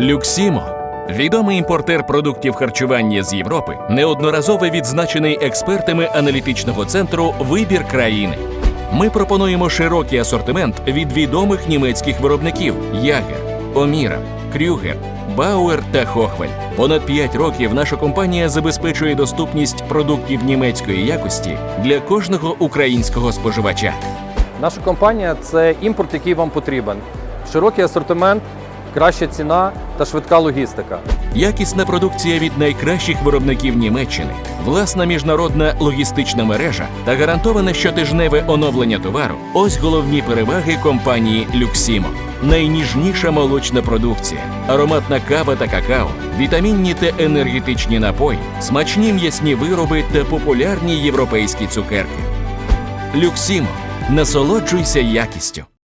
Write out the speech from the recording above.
Люксімо. Відомий імпортер продуктів харчування з Європи, неодноразово відзначений експертами аналітичного центру Вибір країни. Ми пропонуємо широкий асортимент від відомих німецьких виробників Ягер, Оміра, Крюгер, Бауер та Хохвель. Понад 5 років наша компанія забезпечує доступність продуктів німецької якості для кожного українського споживача. Наша компанія це імпорт, який вам потрібен. Широкий асортимент, краща ціна та швидка логістика. Якісна продукція від найкращих виробників Німеччини, власна міжнародна логістична мережа та гарантоване щотижневе оновлення товару ось головні переваги компанії Люксімо. Найніжніша молочна продукція, ароматна кава та какао, вітамінні та енергетичні напої, смачні м'ясні вироби та популярні європейські цукерки. Люксімо. Насолоджуйся якістю.